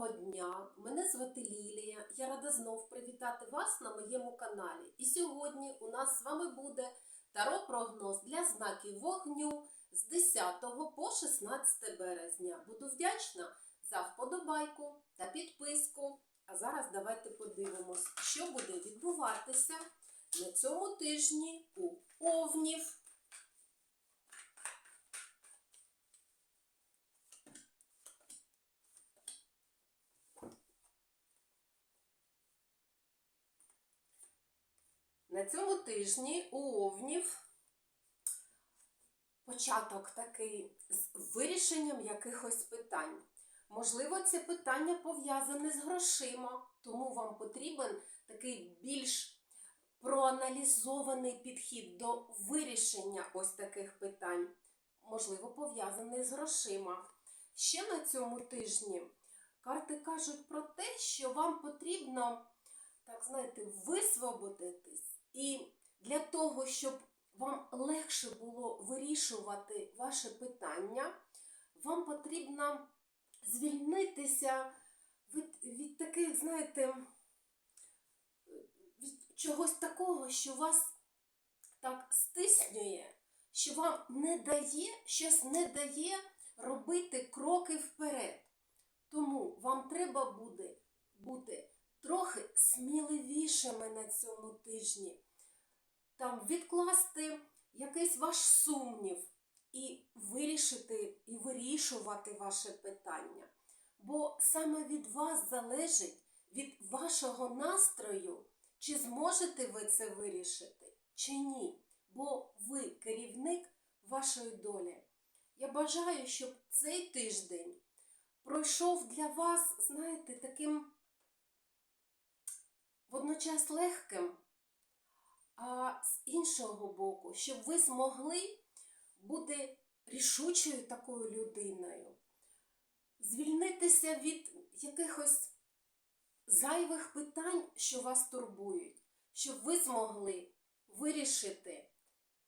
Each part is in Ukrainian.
Доброго дня! Мене звати Лілія. Я рада знов привітати вас на моєму каналі. І сьогодні у нас з вами буде таро-прогноз для знаків вогню з 10 по 16 березня. Буду вдячна за вподобайку та підписку. А зараз давайте подивимось, що буде відбуватися на цьому тижні у Овнів. На цьому тижні у Овнів початок такий з вирішенням якихось питань. Можливо, це питання пов'язане з грошима, тому вам потрібен такий більш проаналізований підхід до вирішення ось таких питань, можливо, пов'язаний з грошима. Ще на цьому тижні карти кажуть про те, що вам потрібно, так знаєте, висвободитись. І для того, щоб вам легше було вирішувати ваше питання, вам потрібно звільнитися від, від таких, знаєте, від чогось такого, що вас так стиснює, що вам не дає, щось не дає робити кроки вперед. Тому вам треба буде бути трохи сміливішими на цьому тижні. Там відкласти якийсь ваш сумнів і вирішити і вирішувати ваше питання. Бо саме від вас залежить, від вашого настрою, чи зможете ви це вирішити, чи ні. Бо ви керівник вашої долі. Я бажаю, щоб цей тиждень пройшов для вас, знаєте, таким водночас легким, а з іншого боку, щоб ви змогли бути рішучою такою людиною, звільнитися від якихось зайвих питань, що вас турбують, щоб ви змогли вирішити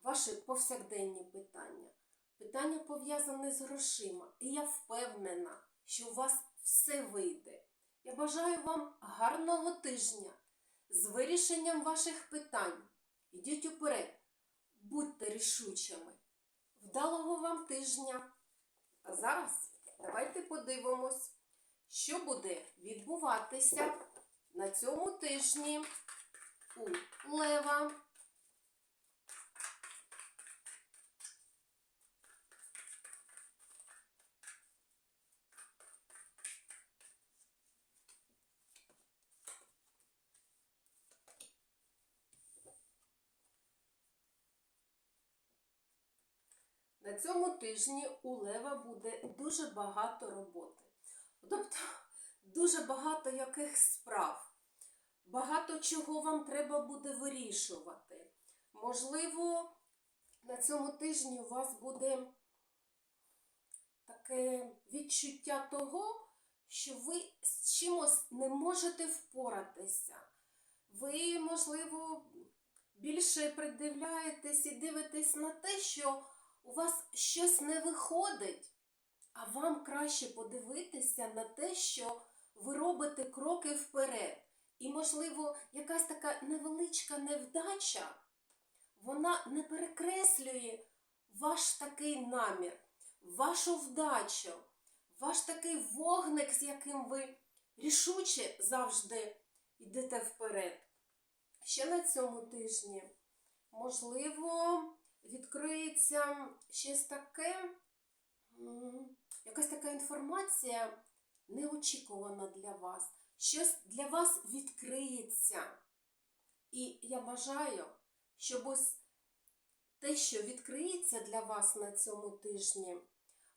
ваші повсякденні питання. Питання пов'язане з грошима. І я впевнена, що у вас все вийде. Я бажаю вам гарного тижня з вирішенням ваших питань. Йдіть уперед, будьте рішучими. Вдалого вам тижня! А зараз давайте подивимось, що буде відбуватися на цьому тижні у Лева. На цьому тижні у Лева буде дуже багато роботи. Тобто дуже багато яких справ. Багато чого вам треба буде вирішувати. Можливо, на цьому тижні у вас буде таке відчуття того, що ви з чимось не можете впоратися. Ви, можливо, більше придивляєтесь і дивитесь на те, що у вас щось не виходить, а вам краще подивитися на те, що ви робите кроки вперед. І, можливо, якась така невеличка невдача, вона не перекреслює ваш такий намір, вашу вдачу, ваш такий вогник, з яким ви рішуче завжди йдете вперед. Ще на цьому тижні, можливо, відкриється щось таке, якась така інформація неочікувана для вас. Щось для вас відкриється. І я бажаю, щоб ось те, що відкриється для вас на цьому тижні,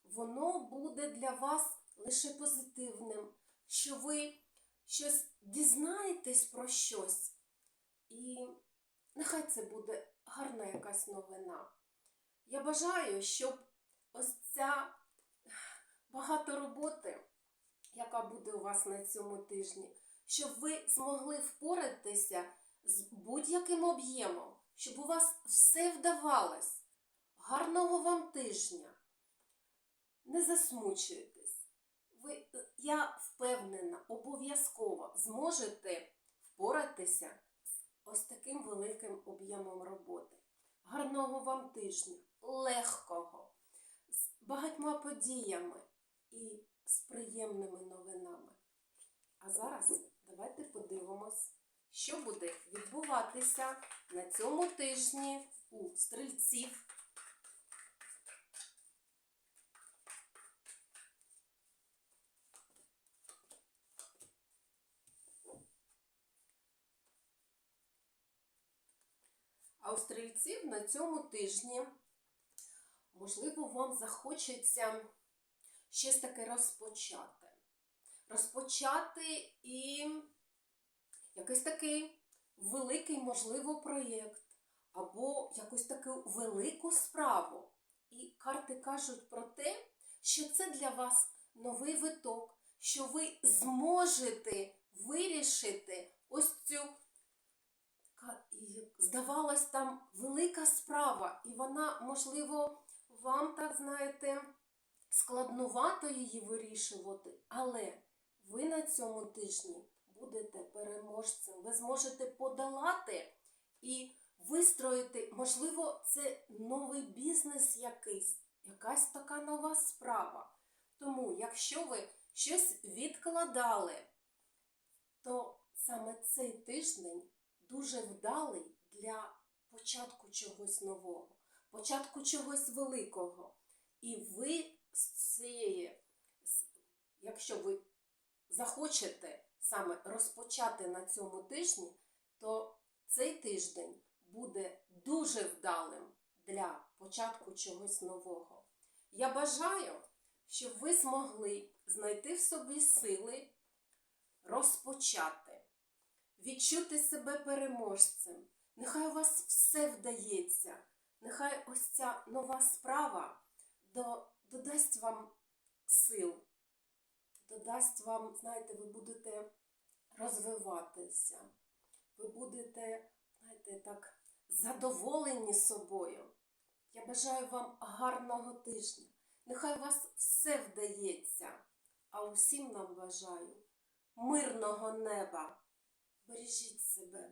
воно буде для вас лише позитивним, що ви щось дізнаєтесь про щось. І нехай це буде гарна якась новина. Я бажаю, щоб ось ця багато роботи, яка буде у вас на цьому тижні, щоб ви змогли впоратися з будь-яким об'ємом, щоб у вас все вдавалось. Гарного вам тижня! Не засмучуйтесь. Ви, я впевнена. обов'язково зможете впоратися ось таким великим об'ємом роботи. Гарного вам тижня, легкого, з багатьма подіями і з приємними новинами. А зараз давайте подивимось, що буде відбуватися на цьому тижні у стрільців. У стрільців на цьому тижні, можливо, вам захочеться щось таке розпочати. Розпочати і якийсь такий великий, можливо, проєкт, або якусь таку велику справу. І карти кажуть про те, що це для вас новий виток, що ви зможете вирішити ось цю здавалась там велика справа, і вона, можливо, вам так знаєте, складнувато її вирішувати, але ви на цьому тижні будете переможцем. Ви зможете подолати і вистроїти, можливо, це новий бізнес якийсь, якась така нова справа. Тому, якщо ви щось відкладали, то саме цей тиждень дуже вдалий для початку чогось нового, початку чогось великого. І ви з цієї, якщо ви захочете саме розпочати на цьому тижні, то цей тиждень буде дуже вдалим для початку чогось нового. Я бажаю, щоб ви змогли знайти в собі сили розпочати відчути себе переможцем. Нехай у вас все вдається. Нехай ось ця нова справа додасть вам сил, додасть вам, знаєте, ви будете розвиватися, ви будете, знаєте, так задоволені собою. Я бажаю вам гарного тижня. Нехай у вас все вдається, а усім нам бажаю мирного неба. Бережіть себе.